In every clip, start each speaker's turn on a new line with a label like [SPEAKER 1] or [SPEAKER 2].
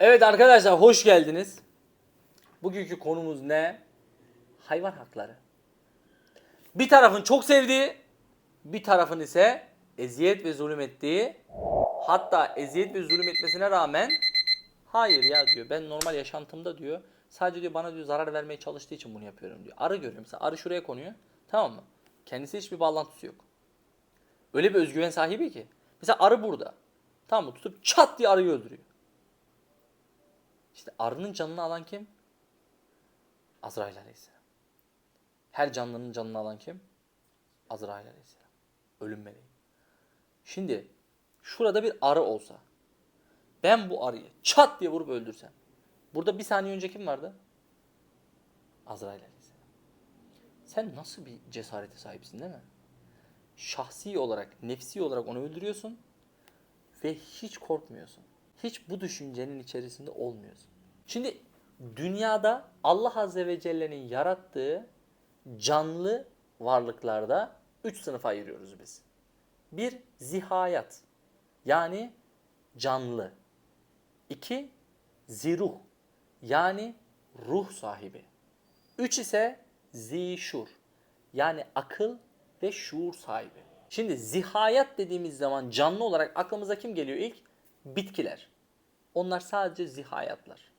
[SPEAKER 1] Evet arkadaşlar hoş geldiniz. Bugünkü konumuz ne? Hayvan hakları. Bir tarafın çok sevdiği, bir tarafın ise eziyet ve zulüm ettiği, hatta eziyet ve zulüm etmesine rağmen hayır ya diyor ben normal yaşantımda diyor sadece diyor bana diyor zarar vermeye çalıştığı için bunu yapıyorum diyor. Arı görüyor mesela arı şuraya konuyor tamam mı? Kendisi hiçbir bağlantısı yok. Öyle bir özgüven sahibi ki. Mesela arı burada. Tamam mı? Tutup çat diye arıyı öldürüyor. İşte arının canını alan kim? Azrail Aleyhisselam. Her canlının canını alan kim? Azrail Aleyhisselam. Ölüm meleği. Şimdi şurada bir arı olsa ben bu arıyı çat diye vurup öldürsem burada bir saniye önce kim vardı? Azrail Aleyhisselam. Sen nasıl bir cesarete sahipsin değil mi? Şahsi olarak, nefsi olarak onu öldürüyorsun ve hiç korkmuyorsun. Hiç bu düşüncenin içerisinde olmuyorsun. Şimdi dünyada Allah Azze ve Celle'nin yarattığı canlı varlıklarda üç sınıfa ayırıyoruz biz. Bir, zihayat. Yani canlı. İki, ziruh. Yani ruh sahibi. Üç ise zişur. Yani akıl ve şuur sahibi. Şimdi zihayat dediğimiz zaman canlı olarak aklımıza kim geliyor ilk? Bitkiler. Onlar sadece zihayatlar.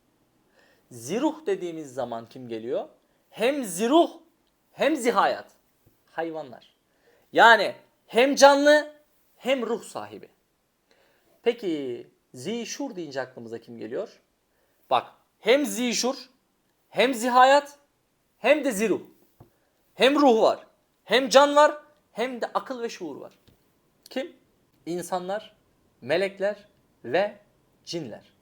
[SPEAKER 1] Ziruh dediğimiz zaman kim geliyor? Hem ziruh hem zihayat. Hayvanlar. Yani hem canlı hem ruh sahibi. Peki zişur deyince aklımıza kim geliyor? Bak hem zişur hem zihayat hem de ziruh. Hem ruh var, hem can var, hem de akıl ve şuur var. Kim? İnsanlar, melekler ve cinler.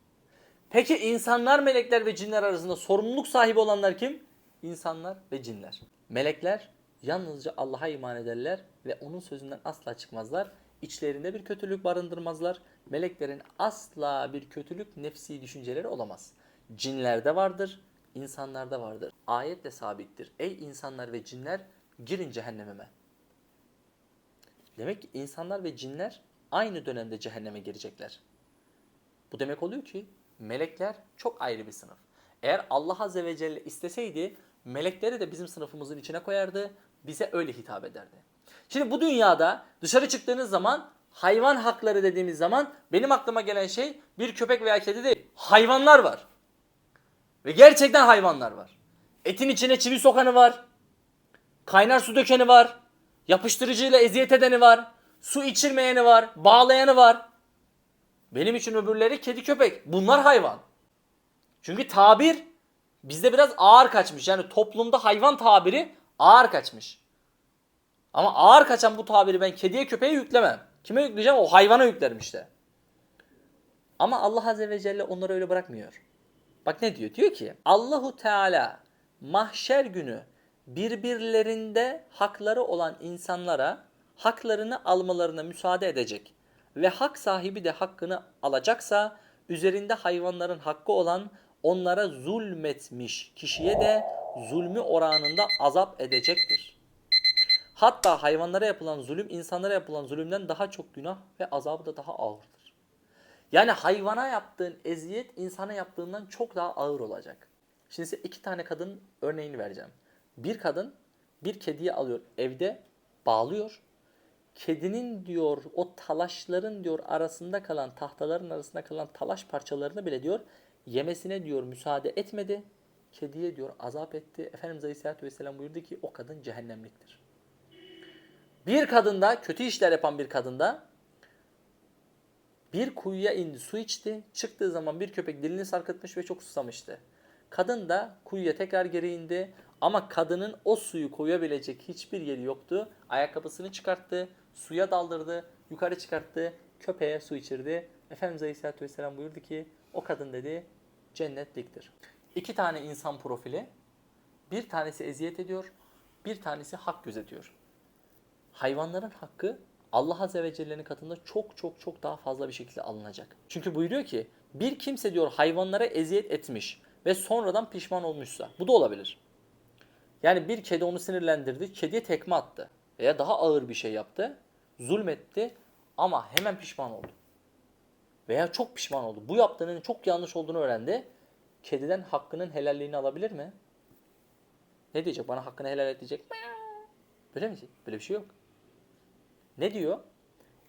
[SPEAKER 1] Peki insanlar, melekler ve cinler arasında sorumluluk sahibi olanlar kim? İnsanlar ve cinler. Melekler yalnızca Allah'a iman ederler ve onun sözünden asla çıkmazlar. İçlerinde bir kötülük barındırmazlar. Meleklerin asla bir kötülük nefsi düşünceleri olamaz. Cinlerde vardır, insanlarda vardır. Ayetle sabittir. Ey insanlar ve cinler girin cehennemime. Demek ki insanlar ve cinler aynı dönemde cehenneme girecekler. Bu demek oluyor ki melekler çok ayrı bir sınıf. Eğer Allah Azze ve Celle isteseydi melekleri de bizim sınıfımızın içine koyardı. Bize öyle hitap ederdi. Şimdi bu dünyada dışarı çıktığınız zaman hayvan hakları dediğimiz zaman benim aklıma gelen şey bir köpek veya kedi değil. Hayvanlar var. Ve gerçekten hayvanlar var. Etin içine çivi sokanı var. Kaynar su dökeni var. Yapıştırıcıyla eziyet edeni var. Su içirmeyeni var. Bağlayanı var. Benim için öbürleri kedi köpek. Bunlar hayvan. Çünkü tabir bizde biraz ağır kaçmış. Yani toplumda hayvan tabiri ağır kaçmış. Ama ağır kaçan bu tabiri ben kediye köpeğe yüklemem. Kime yükleyeceğim? O hayvana yüklerim işte. Ama Allah Azze ve Celle onları öyle bırakmıyor. Bak ne diyor? Diyor ki Allahu Teala mahşer günü birbirlerinde hakları olan insanlara haklarını almalarına müsaade edecek ve hak sahibi de hakkını alacaksa üzerinde hayvanların hakkı olan onlara zulmetmiş kişiye de zulmü oranında azap edecektir. Hatta hayvanlara yapılan zulüm insanlara yapılan zulümden daha çok günah ve azabı da daha ağırdır. Yani hayvana yaptığın eziyet insana yaptığından çok daha ağır olacak. Şimdi size iki tane kadın örneğini vereceğim. Bir kadın bir kediyi alıyor evde bağlıyor. Kedinin diyor o talaşların diyor arasında kalan tahtaların arasında kalan talaş parçalarını bile diyor yemesine diyor müsaade etmedi. Kediye diyor azap etti. Efendimiz Aleyhisselatü Vesselam buyurdu ki o kadın cehennemliktir. Bir kadında kötü işler yapan bir kadında bir kuyuya indi su içti. Çıktığı zaman bir köpek dilini sarkıtmış ve çok susamıştı. Kadın da kuyuya tekrar geri indi. Ama kadının o suyu koyabilecek hiçbir yeri yoktu. Ayakkabısını çıkarttı, suya daldırdı, yukarı çıkarttı, köpeğe su içirdi. Efendimiz Aleyhisselatü Vesselam buyurdu ki o kadın dedi cennetliktir. İki tane insan profili. Bir tanesi eziyet ediyor, bir tanesi hak gözetiyor. Hayvanların hakkı Allah Azze ve Celle'nin katında çok çok çok daha fazla bir şekilde alınacak. Çünkü buyuruyor ki bir kimse diyor hayvanlara eziyet etmiş ve sonradan pişman olmuşsa bu da olabilir. Yani bir kedi onu sinirlendirdi, kediye tekme attı veya daha ağır bir şey yaptı, zulmetti. Ama hemen pişman oldu. Veya çok pişman oldu. Bu yaptığının çok yanlış olduğunu öğrendi. Kediden hakkının helalliğini alabilir mi? Ne diyecek? Bana hakkını helal et diyecek. Böyle mi? Böyle bir şey yok. Ne diyor?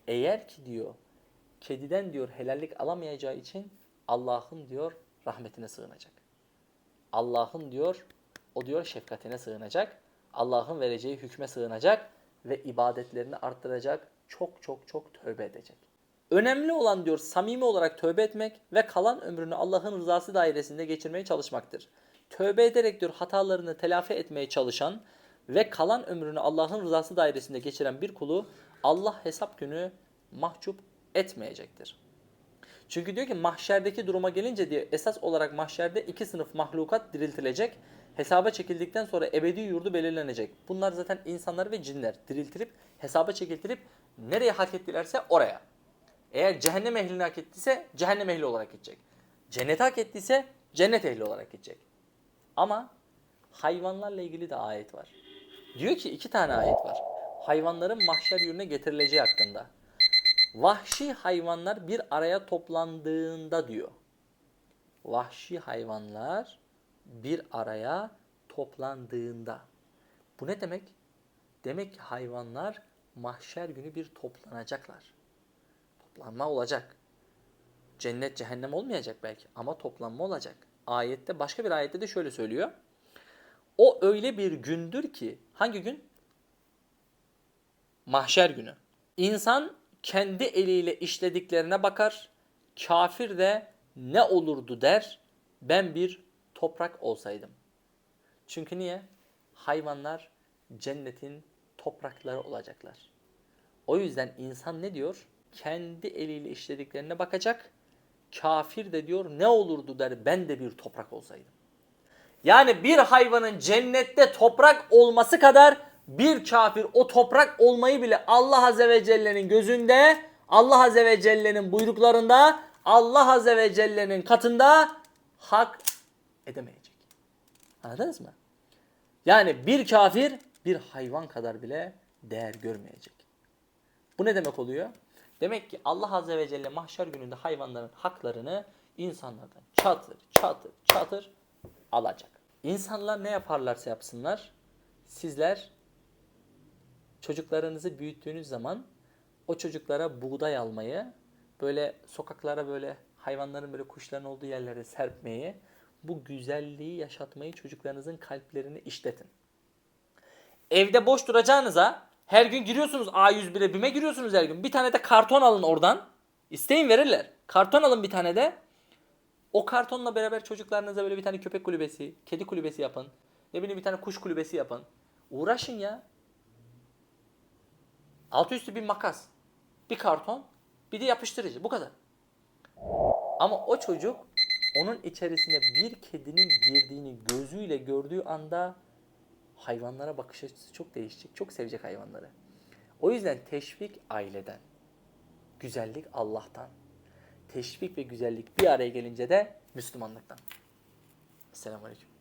[SPEAKER 1] Eğer ki diyor kediden diyor helallik alamayacağı için Allah'ın diyor rahmetine sığınacak. Allah'ın diyor o diyor şefkatine sığınacak. Allah'ın vereceği hükme sığınacak ve ibadetlerini arttıracak. Çok çok çok tövbe edecek. Önemli olan diyor samimi olarak tövbe etmek ve kalan ömrünü Allah'ın rızası dairesinde geçirmeye çalışmaktır. Tövbe ederek diyor hatalarını telafi etmeye çalışan ve kalan ömrünü Allah'ın rızası dairesinde geçiren bir kulu Allah hesap günü mahcup etmeyecektir. Çünkü diyor ki mahşerdeki duruma gelince diye esas olarak mahşerde iki sınıf mahlukat diriltilecek. Hesaba çekildikten sonra ebedi yurdu belirlenecek. Bunlar zaten insanlar ve cinler diriltilip hesaba çekiltilip nereye hak ettilerse oraya. Eğer cehennem ehlini hak ettiyse cehennem ehli olarak gidecek. Cennet hak ettiyse cennet ehli olarak gidecek. Ama hayvanlarla ilgili de ayet var. Diyor ki iki tane ayet var. Hayvanların mahşer yuruna getirileceği hakkında. Vahşi hayvanlar bir araya toplandığında diyor. Vahşi hayvanlar bir araya toplandığında. Bu ne demek? Demek ki hayvanlar mahşer günü bir toplanacaklar. Toplanma olacak. Cennet cehennem olmayacak belki ama toplanma olacak. Ayette başka bir ayette de şöyle söylüyor. O öyle bir gündür ki hangi gün? Mahşer günü. İnsan kendi eliyle işlediklerine bakar. Kafir de ne olurdu der. Ben bir toprak olsaydım. Çünkü niye? Hayvanlar cennetin toprakları olacaklar. O yüzden insan ne diyor? Kendi eliyle işlediklerine bakacak. Kafir de diyor ne olurdu der ben de bir toprak olsaydım. Yani bir hayvanın cennette toprak olması kadar bir kafir o toprak olmayı bile Allah Azze ve Celle'nin gözünde, Allah Azze ve Celle'nin buyruklarında, Allah Azze ve Celle'nin katında hak edemeyecek. Anladınız mı? Yani bir kafir bir hayvan kadar bile değer görmeyecek. Bu ne demek oluyor? Demek ki Allah Azze ve Celle mahşer gününde hayvanların haklarını insanlardan çatır çatır çatır alacak. İnsanlar ne yaparlarsa yapsınlar sizler çocuklarınızı büyüttüğünüz zaman o çocuklara buğday almayı, böyle sokaklara böyle hayvanların böyle kuşların olduğu yerlere serpmeyi, bu güzelliği yaşatmayı çocuklarınızın kalplerini işletin. Evde boş duracağınıza her gün giriyorsunuz A101'e BİM'e giriyorsunuz her gün. Bir tane de karton alın oradan. İsteyin verirler. Karton alın bir tane de. O kartonla beraber çocuklarınıza böyle bir tane köpek kulübesi, kedi kulübesi yapın. Ne bileyim bir tane kuş kulübesi yapın. Uğraşın ya. Altı üstü bir makas, bir karton, bir de yapıştırıcı. Bu kadar. Ama o çocuk onun içerisine bir kedinin girdiğini gözüyle gördüğü anda hayvanlara bakış açısı çok değişecek. Çok sevecek hayvanları. O yüzden teşvik aileden. Güzellik Allah'tan. Teşvik ve güzellik bir araya gelince de Müslümanlıktan. Esselamu Aleyküm.